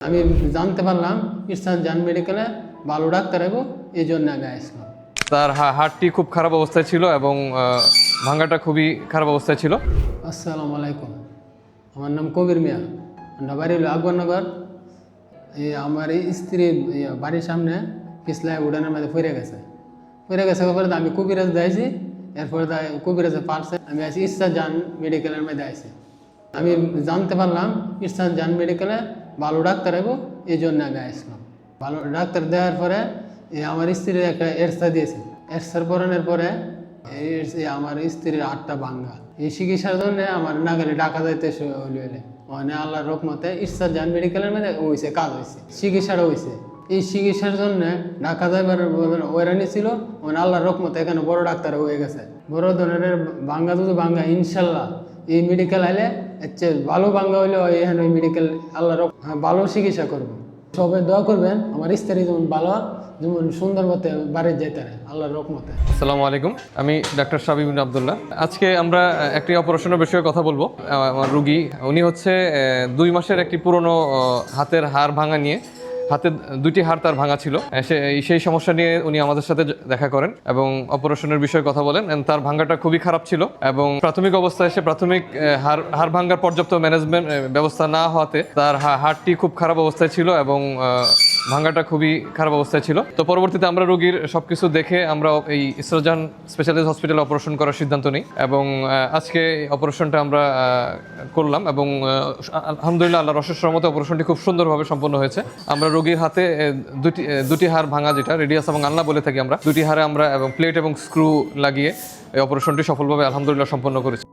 আমি জানতে পারলাম ইরশাদ জান মেডিকেলে ভালো ডাক্তার এবং এই জন্য আমি আসলাম। তার হা- হাড়টি খুব খারাপ অবস্থায় ছিল এবং ভাঙাটা খুবই খারাপ অবস্থায় ছিল। আসসালামু আলাইকুম। আমার নাম কবির মিয়া। আমরা বাড়ি হলো আকবরনগর। আমার এই স্ত্রী বাড়ির সামনে পিছলায় উড়ানের মধ্যে ফিরে গেছে। ফিরে গেছে পরে তো আমি কবিরাজ দিয়েছি এরপরে কবিরাজে পারছে আমি আছি ইরশাদ জান মেডিকেলের মধ্যে আছি আমি জানতে পারলাম ইরশাদ জান মেডিকেলে ভালো ডাক্তার এবং এই জন্য আমি আসলাম ভালো ডাক্তার দেওয়ার পরে আমার স্ত্রীর একটা এরসা দিয়েছে। এরসার পরানোর পরে আমার স্ত্রীর আটটা ভাঙ্গা। এই চিকিৎসার জন্য আমার নাগালে ডাকা যাইতে হইলে মানে আল্লাহর রকমতে ইরশাদ জান মেডিকেলের মধ্যে হয়েছে কাজ হয়েছে চিকিৎসাটা হয়েছে এই চিকিৎসার জন্য ঢাকা যাইবার ওয়রানি ছিল মানে আল্লাহর রকমতে এখানে বড় ডাক্তার হয়ে গেছে। বড় ধরনের ভাঙ্গা যদি বাঙ্গা ইনশাল্লাহ এই মেডিকেল আইলে ভালো বাংলা হইলে এখানে ওই মেডিকেল আল্লাহ রক হ্যাঁ, ভালো চিকিৎসা করব। সবাই দোয়া করবেন আমার স্ত্রী যেমন ভালো যেমন সুন্দর মতে বাড়ির যেতে আল্লাহ আল্লাহর রকমতে আসসালামু আলাইকুম আমি ডাক্তার শাবিবিন আবদুল্লাহ। আজকে আমরা একটি অপারেশনের বিষয়ে কথা বলব। আমার রুগী উনি হচ্ছে দুই মাসের একটি পুরনো হাতের হাড় ভাঙা নিয়ে হাতের দুটি হাড় তার ভাঙা ছিল। সে- সেই সমস্যা নিয়ে উনি আমাদের সাথে দেখা করেন এবং অপারেশনের বিষয়ে কথা বলেন। তার ভাঙ্গাটা খুবই খারাপ ছিল এবং প্রাথমিক অবস্থায় সে প্রাথমিক হাড় হাড় ভাঙ্গার পর্যাপ্ত ম্যানেজমেন্ট ব্যবস্থা না হওয়াতে তার হাড়টি খুব খারাপ অবস্থায় ছিল এবং ভাঙাটা খুবই খারাপ অবস্থায় ছিল। তো পরবর্তীতে আমরা রোগীর সবকিছু দেখে আমরা এই ইসরোজান স্পেশালিস্ট হসপিটালে অপারেশন করার সিদ্ধান্ত নিই এবং আজকে অপারেশনটা আমরা করলাম এবং আলহামদুলিল্লাহ আল্লাহ রসের মতো অপারেশনটি খুব সুন্দরভাবে সম্পন্ন হয়েছে। আমরা রোগীর হাতে দুটি দুটি হাড় ভাঙা যেটা রেডিয়াস এবং আল্লাহ বলে থাকি আমরা, দুটি হাড়ে আমরা এবং প্লেট এবং স্ক্রু লাগিয়ে এই অপারেশনটি সফলভাবে আলহামদুলিল্লাহ সম্পন্ন করেছি।